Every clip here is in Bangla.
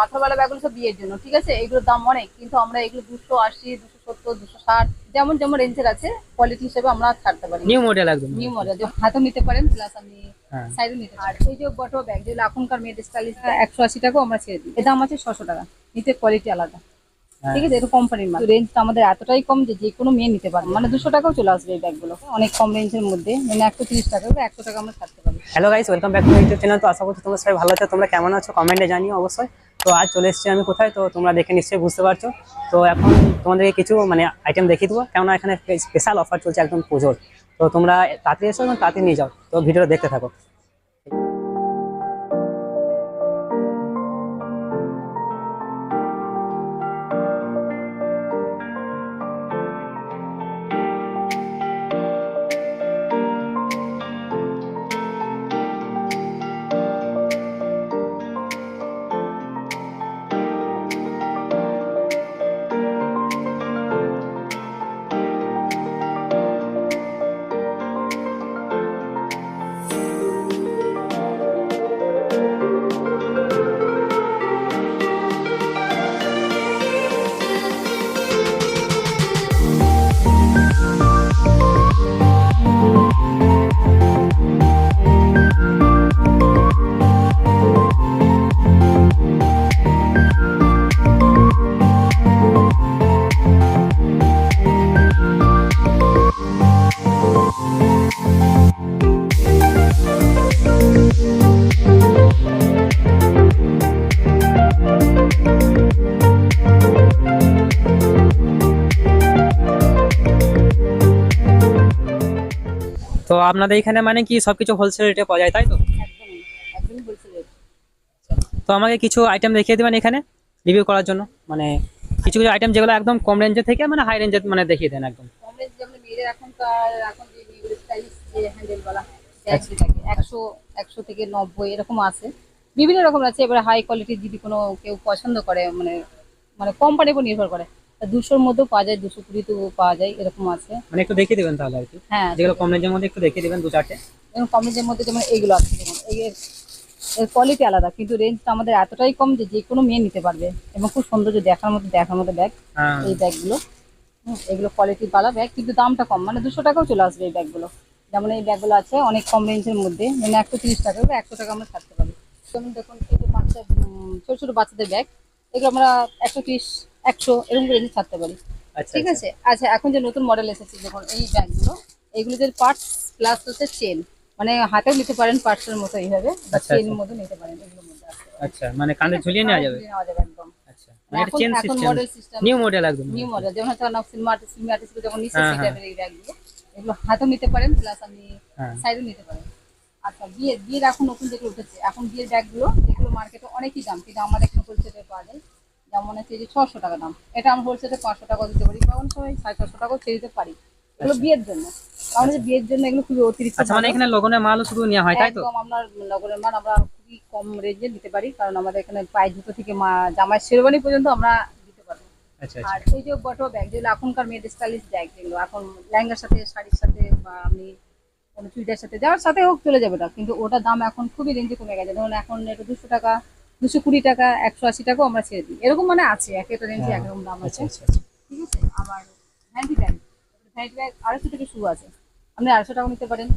পাথরওয়ালা ব্যাগগুলো সব বিয়ের জন্য ঠিক আছে? এগুলোর দাম অনেক কিন্তু আমরা এগুলো দুশো আশি দুশো সত্তর দুশো ষাট যেমন যেমন রেঞ্জের আছে কোয়ালিটি হিসেবে আমরা ছাড়তে পারি নিউ মডেল একদম। নিউ মডেল হাতেও নিতে পারেন প্লাস আমি সাইডে সাইডও নিতে পারেন আর এই যে বটো ব্যাগ যেগুলো এখনকার মেয়েদের স্টাইলিশ একশো আশি টাকাও আমরা ছেড়ে দিই। এর দাম আছে ছশো টাকা নিতে কোয়ালিটি আলাদা। হ্যাঁ। ঠিক আছে এটা কোম্পানির মাল রেঞ্জটা আমাদের এতটাই কম যে যে কোনো মেয়ে নিতে পারে মানে দুশো টাকাও চলে আসবে এই ব্যাগগুলো অনেক কম রেঞ্জের মধ্যে। মানে একশো তিরিশ টাকা বা একশো টাকা আমরা ছাড়তে পারি hello guys welcome back to YouTube channel তো আশা করছি তোমরা সবাই ভালো আছো। তোমরা কেমন আছো? কমেন্টে জানিও অবশ্যই। তো আজ চলে এসেছি আমি কোথায়? তো তোমরা দেখে নিশ্চয়ই বুঝতে পারছ। তো এখন তোমাদেরকে কিছু মানে আইটেম দেখিয়ে দেবো। কেননা এখানে স্পেশাল অফার চলছে একদম পুজোর। তো তোমরা তাড়াতাড়ি এসো এবং তাড়াতাড়ি নিয়ে যাও। তো ভিডিওটা দেখতে থাকো। আপনাদের এখানে মানে কি সবকিছু হোলসেল রেটে পাওয়া যায় তাই তো? তো আমাকে কিছু আইটেম দেখিয়ে দেবেন এখানে রিভিউ করার জন্য? মানে কিছু কিছু আইটেম যেগুলো একদম কম রেঞ্জের থেকে মানে হাই রেঞ্জের মানে দেখিয়ে দেন একদম। রেঞ্জ একশো একশো থেকে নব্বই এরকম আছে। বিভিন্ন রকম আছে এবার হাই কোয়ালিটির যদি কোনো কেউ পছন্দ করে মানে মানে কোম্পানির উপর নির্ভর করে। দুশোর মধ্যেও পাওয়া যায় দুশো কুড়িতেও পাওয়া যায় এরকম আছে। মানে একটু দেখিয়ে দেবেন তাহলে আর কি। হ্যাঁ। যেগুলো কম রেঞ্জের মধ্যে একটু দেখিয়ে দেবেন দু চারটে এবং কম রেঞ্জের মধ্যে যেমন এইগুলো আছে যেমন এই এর- কোয়ালিটি আলাদা কিন্তু রেঞ্জটা আমাদের এতটাই কম যে যে কোনো মেয়ে নিতে পারবে। এবং খুব সৌন্দর্য দেখার মতো দেখার মতো ব্যাগ এই ব্যাগগুলো এগুলো কোয়ালিটি ভালো ব্যাগ কিন্তু দামটা কম। মানে দুশো টাকাও চলে আসবে এই ব্যাগগুলো যেমন এই ব্যাগগুলো আছে অনেক কম রেঞ্জের মধ্যে। মানে একশো তিরিশ টাকা বা একশো টাকা আমরা ছাড়তে পারি। যেমন দেখুন এই যে বাচ্চা ছোট ছোট বাচ্চাদের ব্যাগ এগুলো আমরা একশো তিরিশ একশো এরকম রেঞ্জে ছাড়তে পারি। আচ্ছা ঠিক আছে? আচ্ছা এখন যে নতুন মডেল এসেছে যখন এই ব্যাগগুলো এইগুলোদের পার্টস প্লাস হচ্ছে চেন মানে হাতেও নিতে পারেন পার্টসের মতো এইভাবে বা আচ্ছা, আচ্ছা। মতো নিতে পারেন এগুলোর মধ্যে আচ্ছা মানে কাঁধে ঝুলিয়ে নেওয়া যাবে? নেওয়া যাবে একদম। আচ্ছা মানে এখন চেন এখন সিস্টেম মডেল নিউ মডেল একদম। নিউ মডেল যেমন হচ্ছে না সিনেমা আর্টিস্ট সিনেমা আর্টিস্ট হ্যাঁ, সেই হ্যাঁ। টাইপের এই ব্যাগগুলো এগুলো হাতেও নিতে পারেন প্লাস আপনি হ্যাঁ। নিতে পারেন। আচ্ছা বিয়ের বিয়ের এখন নতুন যেগুলো উঠেছে এখন বিয়ের ব্যাগগুলো যেগুলো মার্কেটে অনেকই দাম কিন্তু আমাদের এখানে হোলসেলে পাওয়া যায় যেমন হচ্ছে যে ছশো টাকা দাম। এটা আমরা হোলসেলে পাঁচশো টাকা দিতে পারি কারণ সবাই সাড়ে ছশো টাকাও ছেড়ে দিতে পারি। এগুলো বিয়ের জন্য। কারণ হচ্ছে বিয়ের জন্য এগুলো খুবই অতিরিক্ত আচ্ছা মানে। এখানে লগনের মালও শুধু নেওয়া হয় তাই তো? একদম আমরা নগরের মান আমরা খুবই কম রেঞ্জে দিতে পারি কারণ আমাদের এখানে পায়ে জুতো থেকে মা জামাই শেরবানি পর্যন্ত আমরা দিতে পারব। আচ্ছা আচ্ছা। আর এই যে বটো ব্যাগ যেগুলো এখনকার মেয়েদের স্টাইলিশ ব্যাগ যেগুলো এখন লেহেঙ্গার সাথে শাড়ির সাথে বা আপনি কোনো চুড়িদার সাথে যাওয়ার সাথে হোক চলে যাবে না কিন্তু ওটার দাম এখন খুবই রেঞ্জে কমে গেছে। ধরুন এখন এটা দুশো টাকা দুশো কুড়ি টাকা একশো আশি টাকাও আমরা ছেড়ে দিই। এরকম মানে আছে এক একটা রেঞ্জে হ্যাঁ। একরকম দাম আচ্ছা আছে। আচ্ছা আচ্ছা। ঠিক আছে? আবার ভ্যান্টি ব্যাগ ভ্যান্টি ব্যাগ আড়াইশো থেকে শুরু আছে। আপনি আড়াইশো টাকা নিতে পারেন।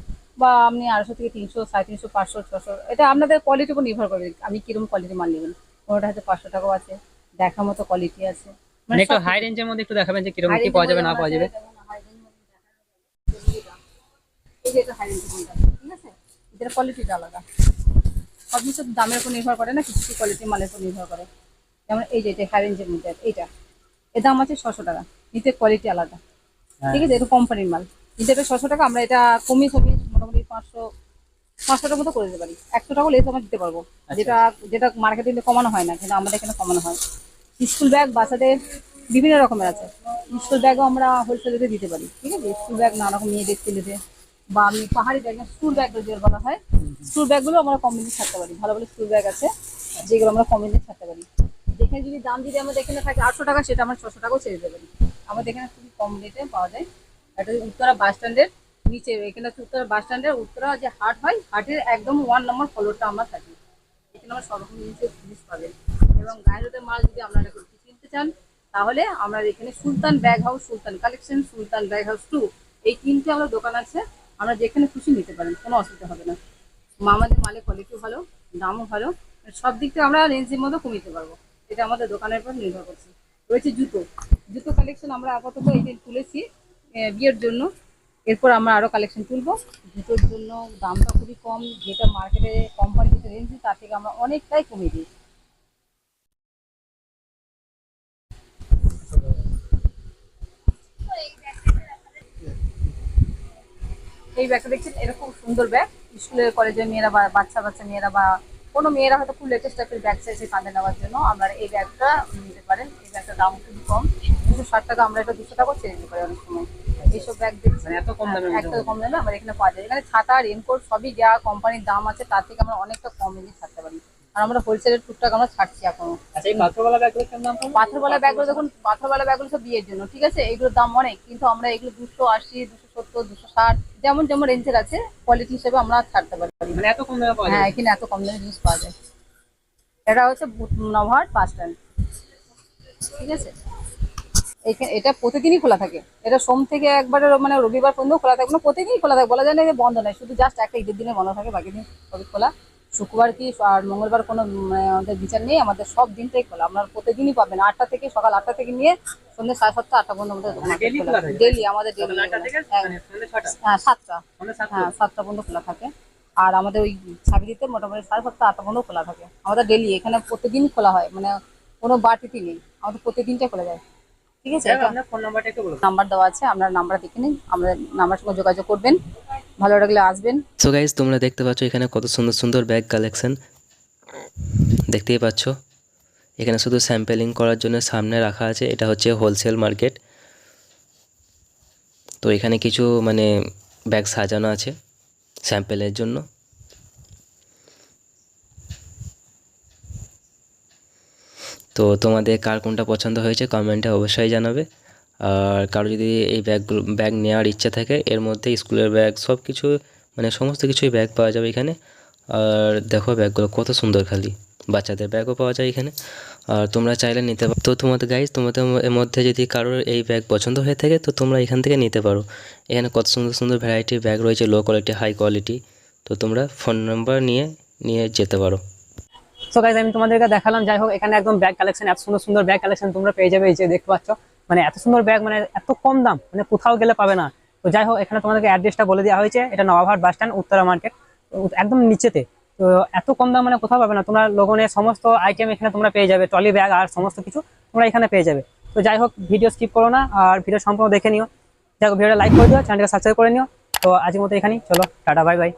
বা আপনি আড়াইশো থেকে তিনশো সাড়ে তিনশো পাঁচশো ছশো এটা আপনাদের কোয়ালিটির উপর নির্ভর করবে আমি কীরকম কোয়ালিটি মাল নেবেন। কোনোটা হয়তো পাঁচশো টাকাও আছে দেখার মতো কোয়ালিটি আছে। মানে একটু সব হাই রেঞ্জের মধ্যে একটু দেখাবেন যে কীরকম কি পাওয়া যাবে না পাওয়া যাবে। এই যে এটা range এর মধ্যে ঠিক আছে? এটার কোয়ালিটিটা আলাদা। সব কিছু দামের উপর নির্ভর করে না কিছু কিছু কোয়ালিটির মালের উপর নির্ভর করে। যেমন এই যে এটা হাই রেঞ্জের মধ্যে এইটা। এর দাম আছে ছশো টাকা। নিতে কোয়ালিটি আলাদা। হ্যাঁ। ঠিক আছে এটা কোম্পানির মাল। কিন্তু এটা ছশো টাকা আমরা এটা কমিয়ে কমিয়ে মোটামুটি পাঁচশো পাঁচশো টাকার মতো করে দিতে পারি। একশো টাকা লেস আমরা দিতে পারব। আচ্ছা। যেটা যেটা মার্কেটে কমানো হয় না কিন্তু আমাদের এখানে কমানো হয়। স্কুল ব্যাগ বাচ্চাদের বিভিন্ন রকমের আছে। স্কুল ব্যাগও আমরা হোলসেলেতে দিতে পারি। ঠিক আছে স্কুল ব্যাগ নানা রকম মেয়েদের ছেলেদের বা আমি পাহাড়ি ব্যাগ স্কুল ব্যাগ যেগুলো বলা হয় স্কুল ব্যাগগুলো আমরা কম রেঞ্জে ছাড়তে পারি। ভালো ভালো স্কুল ব্যাগ আছে, যেগুলো আমরা কম রেঞ্জে ছাড়তে পারি। যেখানে যদি দাম যদি আমাদের এখানে থাকে আটশো টাকা, সেটা আমরা ছশো টাকাও ছেড়ে দিতে পারি। আমাদের এখানে খুবই কম রেটে পাওয়া যায়। এটা উত্তরা বাস স্ট্যান্ডের নিচে, এখানে হচ্ছে উত্তরা বাস স্ট্যান্ডের উত্তরা যে হাট হয়, হাটের একদম ওয়ান নম্বর ফ্লোরটা আমরা থাকি। এখানে আমরা সব রকম জিনিসের জিনিস পাবেন এবং গায়ের মাল যদি আপনারা কিনতে চান, তাহলে আমরা এখানে Sultan bag house Sultan collection Sultan bag house two এই তিনটে আমাদের দোকান আছে। আমরা যেখানে খুশি নিতে পারেন, কোনো অসুবিধা হবে না। আমাদের মালের কোয়ালিটিও ভালো, দামও ভালো সব দিক থেকে আমরা রেঞ্জের মধ্যে কমিয়ে দিতে পারব। এটা আমাদের দোকানের উপর নির্ভর করছে। রয়েছে জুতো। জুতো কালেকশন আমরা আপাতত এই যে তুলেছি বিয়ের জন্য। এরপর আমরা আরও কালেকশন তুলবো। জুতোর জন্য দামটা খুবই কম, যেটা মার্কেটে কোম্পানি রেঞ্জ তার থেকে আমরা অনেকটাই কমিয়ে দিই। এই ব্যাগটা দেখছেন এরকম সুন্দর ব্যাগ। স্কুলের কলেজের মেয়েরা বা বাচ্চা বাচ্চা মেয়েরা বা কোনো মেয়েরা হয়তো খুব লেটেস্ট টাইপের ব্যাগ চাইছে কাঁধে নেওয়ার জন্য। আপনারা এই ব্যাগটা নিতে পারেন। এই ব্যাগটার দাম খুবই কম। দুশো ষাট টাকা আমরা এটা দুশো টাকাও চেঞ্জ দিতে পারি অনেক সময়। এইসব ব্যাগ দেখছেন? মানে এত কম দামে এত কম দামে আমরা এখানে পাওয়া যায়। এখানে ছাতা রেনকোট সবই যা কোম্পানির দাম আছে তার থেকে আমরা অনেকটা কম রেঞ্জে ছাড়তে পারি। আর আমরা হোলসেলের টুকটাক আমরা ছাড়ছি এখনও। আচ্ছা এই পাথরওয়ালা ব্যাগগুলো কেমন দাম? পাথরওয়ালা ব্যাগগুলো দেখুন পাথরওয়ালা ব্যাগগুলো সব বিয়ের জন্য ঠিক আছে? এগুলোর দাম অনেক কিন্তু আমরা এগুলো দুশো আশি দুশো সত্তর দুশো ষাট যেমন যেমন রেঞ্জের আছে কোয়ালিটি হিসেবে আমরা ছাড়তে পারি। মানে এত কম দামে পাওয়া হ্যাঁ এখানে এত কম দামে জিনিস পাওয়া যায়। এটা হচ্ছে নভার বাস স্ট্যান্ড ঠিক আছে? এখানে এটা প্রতিদিনই খোলা থাকে। এটা সোম থেকে একবারে মানে রবিবার পর্যন্ত খোলা থাকে মানে প্রতিদিনই খোলা থাকে। বলা যায় না যে বন্ধ নয় শুধু জাস্ট একটা ঈদের দিনে বন্ধ থাকে বাকি দিন খোলা। শুক্রবার কি আর মঙ্গলবার কোনো উম, আমাদের বিচার নেই আমাদের সব দিনটাই খোলা। আপনার প্রতিদিনই পাবেন আটটা থেকে সকাল আটটা থেকে নিয়ে সন্ধ্যে সাড়ে সাতটা আটটা পর্যন্ত আমাদের দোকান? ডেলি আমাদের ডেলি হ্যাঁ মানে হ্যাঁ, সাতটা। হ্যাঁ সাতটা পর্যন্ত খোলা থাকে। আর আমাদের ওই ছাবিলিতে মোটামুটি সাড়ে সাতটা আটটা পর্যন্ত খোলা থাকে। আমাদের ডেলি এখানে প্রতিদিন খোলা হয় মানে কোনো বাড়তিতে নেই। আমাদের প্রতিদিনটাই খোলা যায়। ঠিক আছে? নাম্বার দেওয়া আছে আপনার নাম্বার দেখে নিন। আমাদের নাম্বার সঙ্গে যোগাযোগ করবেন। ভালো লাগলে আসবেন। সো গাইজ তোমরা দেখতে পাচ্ছ এখানে কত সুন্দর সুন্দর ব্যাগ কালেকশন দেখতেই পাচ্ছ, এখানে শুধু স্যাম্পেলিং করার জন্য সামনে রাখা আছে, এটা হচ্ছে হোলসেল মার্কেট তো এখানে কিছু মানে ব্যাগ সাজানো আছে স্যাম্পেলের জন্য। তো তোমাদের কার কোনটা পছন্দ হয়েছে কমেন্টে অবশ্যই জানাবে। আর কারও যদি এই ব্যাগগুলো, ব্যাগ নেওয়ার ইচ্ছা থাকে, এর মধ্যে স্কুলের ব্যাগ সব কিছু মানে সমস্ত কিছুই ব্যাগ পাওয়া যাবে এখানে। আর দেখো ব্যাগগুলো কত সুন্দর খালি, বাচ্চাদের ব্যাগও পাওয়া যায় এখানে। আর তোমরা চাইলে নিতে পারো তো তোমাদের গাইজ তোমাদের এর মধ্যে যদি কারোর এই ব্যাগ পছন্দ হয়ে থাকে, তো তোমরা এখান থেকে নিতে পারো। এখানে কত সুন্দর সুন্দর ভ্যারাইটির ব্যাগ রয়েছে লো কোয়ালিটি হাই কোয়ালিটি তো তোমরা ফোন নাম্বার নিয়ে নিয়ে যেতে পারো। সো গাইজ আমি তোমাদেরকে দেখালাম, যাই হোক, এখানে একদম ব্যাগ কালেকশন এত সুন্দর সুন্দর ব্যাগ কালেকশন তোমরা পেয়ে যাবে, এই যে দেখতে পাচ্ছ। মানে এত সুন্দর ব্যাগ মানে এত কম দাম মানে কোথাও গেলে পাবে না। তো যাই হোক, এখানে তোমাদেরকে অ্যাড্রেসটা বলে দেওয়া হয়েছে। এটা Nawabhat bus stand Uttara market একদম নিচেতে। তো এত কম দাম মানে কোথাও পাবে না। তোমরা লগনের সমস্ত আইটেম এখানে তোমরা পেয়ে যাবে। ট্রলি ব্যাগ আর সমস্ত কিছু তোমরা এখানে পেয়ে যাবে। তো যাই হোক ভিডিও স্কিপ করো না, আর ভিডিও সম্পূর্ণ দেখে নিও। যাই হোক ভিডিওটা লাইক করে দিও চ্যানেলকে সাবস্ক্রাইব করে নিও। তো আজকের মতো এখানেই, চলো, টাটা বাই বাই